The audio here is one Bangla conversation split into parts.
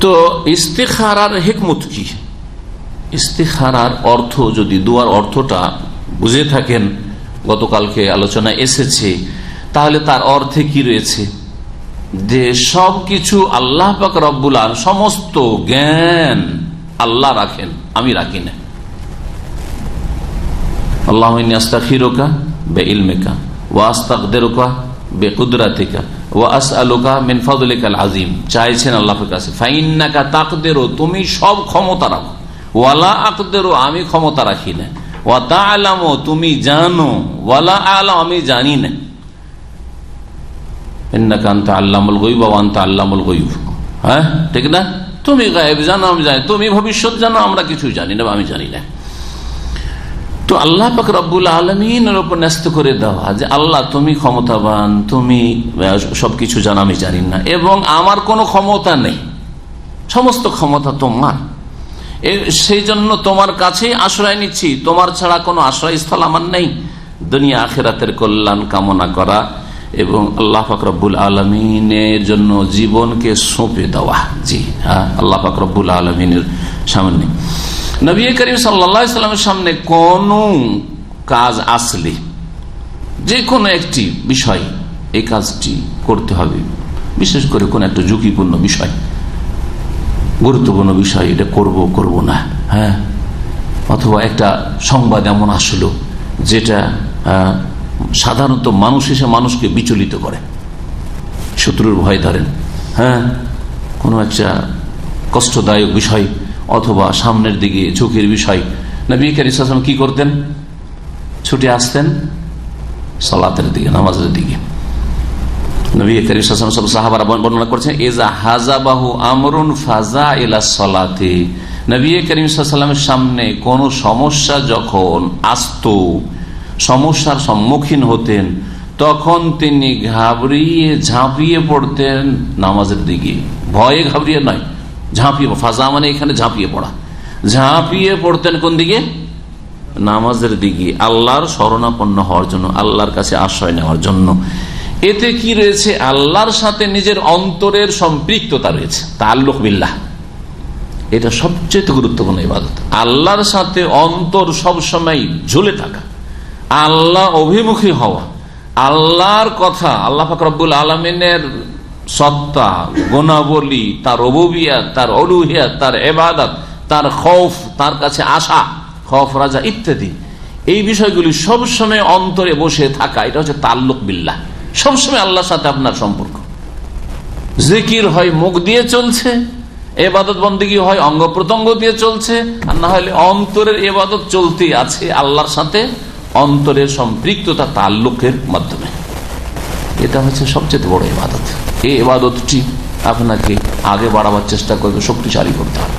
তো ইস্তেখারার হেকমত কি? ইস্তেখারার অর্থ যদি দুয়ার অর্থটা বুঝে থাকেন, গতকালকে আলোচনা এসেছে, তাহলে তার অর্থে কি রয়েছে? যে সব কিছু আল্লাহ পাক সমস্ত জ্ঞান আল্লাহ রাখেন, আমি রাখি না। আল্লাহ আস্তাখিরোকা বে ইলমেকা ও আস্তাকদেরোকা তুমি সব ক্ষমতা রাখো। ওয়ালা আমি ক্ষমতা রাখি না। ওয়া তা আলামও তুমি জানো। ওয়ালা আলাম, আমি জানি হ্যাঁ ঠিক না? তুমি গায়েব জানো, আমি জানি তুমি ভবিষ্যৎ জানো, আমরা কিছু জানি না আমি জানি না। তো আল্লাহ পাক রব্বুল আলমিনের ওপর ন্যস্ত করে দেওয়া যে, আল্লাহ তুমি ক্ষমতাবান, তুমি সবকিছু জানা, আমি জানি না। এবং আমার কোনো ক্ষমতা নেই। সমস্ত ক্ষমতা তোমার। সেই জন্য তোমার কাছেই আশ্রয় নিচ্ছি। তোমার ছাড়া কোনো আশ্রয়স্থল আমার নেই। দুনিয়া আখেরাতের কল্যাণ কামনা করা এবং আল্লাহ ফাকরবুল আলমিনের জন্য জীবনকে সঁপে দেওয়া। জি হ্যাঁ আল্লাহ ফাকরবুল আলমিনের সামনে। নবী করিম সাল্লামের সামনে কোন কাজ আসলে যে কোনো একটি বিষয় এই কাজটি করতে হবে। বিশেষ করে কোন একটা ঝুঁকিপূর্ণ বিষয়, গুরুত্বপূর্ণ বিষয়, এটা করব করব না হ্যাঁ? অথবা একটা সংবাদ এমন আসলো, যেটা সাধারণত মানুষ এসে মানুষকে বিচলিত করে। শত্রুর ভয় ধরেন হ্যাঁ? কোনো একটা কষ্টদায়ক বিষয় অথবা সামনের দিকে ঝুঁকির বিষয়। নবী কারিম কি করতেন? ছুটে আসতেন সালাতের দিকে, নামাজের দিকে। সব সাহাবারা বর্ণনা করছেন এজা আমরুন ফাজা সামনে কোন সমস্যা যখন আসত, সমস্যার সম্মুখীন হতেন, তখন তিনি ঘাবড়িয়ে ঝাঁপিয়ে পড়তেন নামাজের দিকে। ভয়ে ঘাবড়িয়ে নয় ঝাঁপিয়ে ফাজা মানে এখানে ঝাঁপিয়ে পড়া। ঝাঁপিয়ে পড়তেন কোন দিকে? নামাজের দিকে। আল্লাহর শরণাপন্ন হওয়ার জন্য, আল্লাহর কাছে আশ্রয় নেওয়ার জন্য। এতে কি রয়েছে? আল্লাহর সাথে নিজের অন্তরের সম্পৃক্ততা রয়েছে। তাল্লুক বিল্লাহ। এটা সবচেয়ে গুরুত্বপূর্ণ ইবাদত। আল্লাহর সাথে অন্তর সবসময় ঝুলে থাকা। আল্লাহ অভিমুখী হওয়া। আল্লাহর কথা আল্লাহ ফাকরুল আলমিনের সত্তা, গুণাবলী, তার অবুবিয়া তার অলুহিয়া তার এবাদত তার খৌফ, তার কাছে আশা, খফ, রাজা ইত্যাদি। এই বিষয়গুলি সবসময় অন্তরে বসে থাকা, এটা হচ্ছে তাল্লুক বিল্লাহ। সবসময় আল্লাহর সাথে আপনার সম্পর্ক। জিকির হয় মুখ দিয়ে চলছে এবাদত বন্দী হয় অঙ্গ প্রত্যঙ্গ দিয়ে চলছে, আর না হলে অন্তরের এবাদত চলতে আছে আল্লাহর সাথে অন্তরের সম্পৃক্ততা তাল্লুকের মাধ্যমে। এটা হচ্ছে সবচেয়ে বড় ইবাদত। এই ইবাদতটি আপনাকে আগে বাড়াবার চেষ্টা করবে, শক্তিশালী করতে হবে।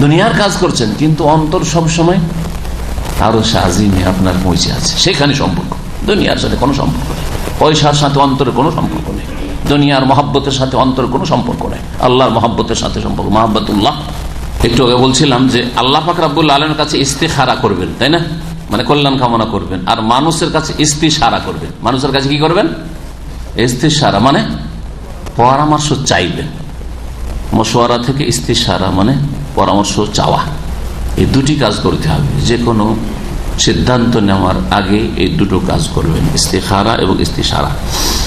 দুনিয়ার কাজ করছেন, কিন্তু অন্তর সব সময় আরও সাজিমে আপনার পৌঁছে আছে। সেখানে সম্পর্ক। দুনিয়ার সাথে কোনো সম্পর্ক নেই। পয়সার সাথে অন্তরের কোনো সম্পর্ক নেই। দুনিয়ার মহাব্বতের সাথে অন্তরের কোনো সম্পর্ক নেই। আল্লাহর মহাব্বতের সাথে সম্পর্ক। মহাব্বতুল্লাহ। একটু আগে বলছিলাম যে আল্লাহ ফাকরাবুল আলমের কাছে ইস্তেখারা করবেন, তাই না? মানে কল্যাণ কামনা করবেন। আর মানুষের কাছে ইস্তিসারা করবেন। মানুষের কাছে কি করবেন? ইস্তিসারা মানে পরামর্শ চাইবেন। মশোয়ারা থেকে ইস্তিসারা মানে পরামর্শ চাওয়া। এই দুটি কাজ করতে হবে। যে কোনো সিদ্ধান্ত নেওয়ার আগে এই দুটো কাজ করবেন ইস্তিখারা এবং ইস্তিসারা